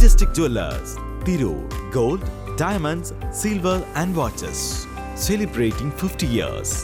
Majestic jewellers Tirur gold diamonds silver and watches celebrating fifty years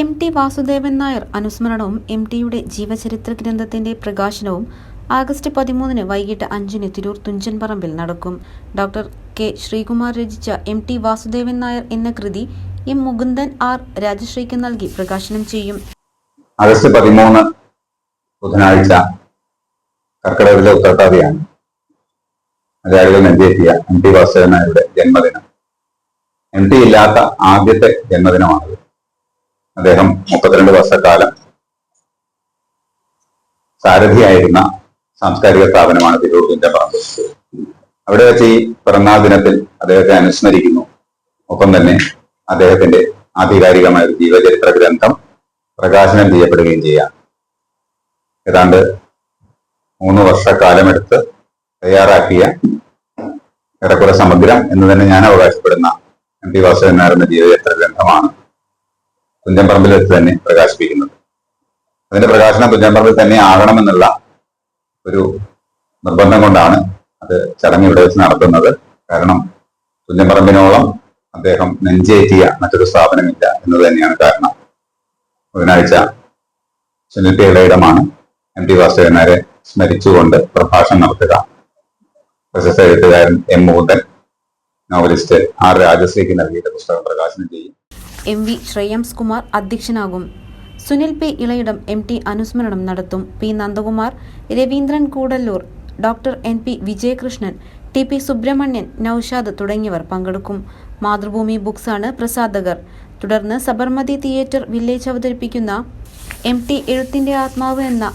M T Vasudevan Nair അനുസ്മരണവും M ടിയുടെ ജീവചരിത്ര ഗ്രന്ഥത്തിന്റെ പ്രകാശനവും August പതിമൂന്നിന് വൈകിട്ട് അഞ്ചിന് തിരൂർ തുഞ്ചൻപറമ്പിൽ നടക്കും. ഡോക്ടർ കെ ശ്രീകുമാർ രചിച്ച എം ടി വാസുദേവൻ നായർ എന്ന കൃതി എം മുകുന്ദൻ ആർ രാജശ്രീക്ക് നൽകി പ്രകാശനം ചെയ്യും. ആഗസ്റ്റ് പതിമൂന്ന് ബുധനാഴ്ച കർക്കിടകത്തിലെ ഉത്തരട്ടാതിയാണ് മലയാളികൾ നെഞ്ചേറ്റിയ എം ടി വാസുദേവനായരുടെ ജന്മദിനം. എം ടി ഇല്ലാത്ത ആദ്യത്തെ ജന്മദിനമാണത്. അദ്ദേഹം മുപ്പത്തിരണ്ട് വർഷക്കാലം സാരഥിയായിരുന്ന സാംസ്കാരിക സ്ഥാപനമാണ് തിരൂർ തുഞ്ചപ്പറമ്പ് അവിടെ വെച്ച് ഈ പിറന്നാൾ ദിനത്തിൽ അദ്ദേഹത്തെ അനുസ്മരിക്കുന്നു. ഒപ്പം തന്നെ അദ്ദേഹത്തിന്റെ ആധികാരികമായ ജീവചരിത്ര ഗ്രന്ഥം പ്രകാശനം ചെയ്യപ്പെടുകയും ചെയ്യാം. ഏതാണ്ട് മൂന്ന് വർഷക്കാലമെടുത്ത് തയ്യാറാക്കിയ ഏറെക്കുറെ സമഗ്രം എന്ന് തന്നെ ഞാൻ അവകാശപ്പെടുന്ന എം ടി വാസുദേവൻ നായരുടെ ജീവചരിത്ര ഗ്രന്ഥമാണ് തുഞ്ചൻപറമ്പിൽ വെച്ച് തന്നെ പ്രകാശിപ്പിക്കുന്നത്. അതിന്റെ പ്രകാശനം തുഞ്ചൻപറമ്പിൽ തന്നെ ആകണമെന്നുള്ള ഒരു നിർബന്ധം കൊണ്ടാണ് അത് ചടങ്ങ് ഇവിടെ വെച്ച് നടത്തുന്നത്. കാരണം തുഞ്ചൻപറമ്പിനോളം അദ്ദേഹം നെഞ്ചേറ്റിയ മറ്റൊരു സ്ഥാപനമില്ല എന്ന് തന്നെയാണ് കാരണം. ബുധനാഴ്ച സുനിൽ പി ഇളയിടമാണ് എം ടി വാസുദേവനാരെ സ്മരിച്ചുകൊണ്ട് പ്രഭാഷണം നടത്തുക. പ്രശസ്ത എഴുത്തുകാരൻ എം മുകുന്ദൻ നോവലിസ്റ്റ് ആർ രാജശ്രീക്ക് നൽകിയിട്ട് പുസ്തകം പ്രകാശനം ചെയ്യും. M V Shreyams Kumar അധ്യക്ഷനാകും. Sunil P Ilayidam M T അനുസ്മരണം നടത്തും. P Nandakumar Raveendran Koodallur doctor N P Vijayakrishnan T P Subramanian Noushad തുടങ്ങിയവർ പങ്കെടുക്കും. മാതൃഭൂമി ബുക്സാണ് പ്രസാധകർ. തുടർന്ന് സബർമതി തിയേറ്റർ വില്ലേജ് അവതരിപ്പിക്കുന്ന എം ടി എഴുത്തിന്റെ ആത്മാവ് എന്ന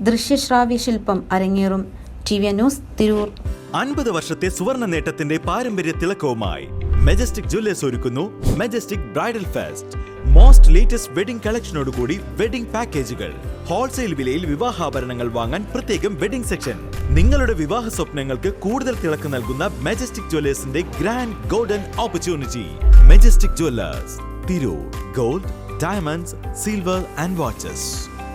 ദൃശ്യശ്രാവ്യ ശില്പം അരങ്ങേറും. T V news Tirur. അൻപത് വർഷത്തെ സുവർണ നേട്ടത്തിന്റെ പാരമ്പര്യ തിളക്കവുമായി മെജസ്റ്റിക് ജ്വല്ലേഴ്സ് ഒരുക്കുന്നു majestic bridal fest. Most latest wedding കളക്ഷനോടുകൂടി wedding പാക്കേജുകൾ ഹോൾസെയിൽ വിലയിൽ വിവാഹാഭരണങ്ങൾ വാങ്ങാൻ പ്രത്യേകം വെഡിംഗ് സെക്ഷൻ നിങ്ങളുടെ വിവാഹ സ്വപ്നങ്ങൾക്ക് കൂടുതൽ തിളക്ക് നൽകുന്ന majestic ജ്വല്ലേഴ്സിന്റെ grand golden opportunity majestic jewellers. Tirur. Gold diamonds silver and watches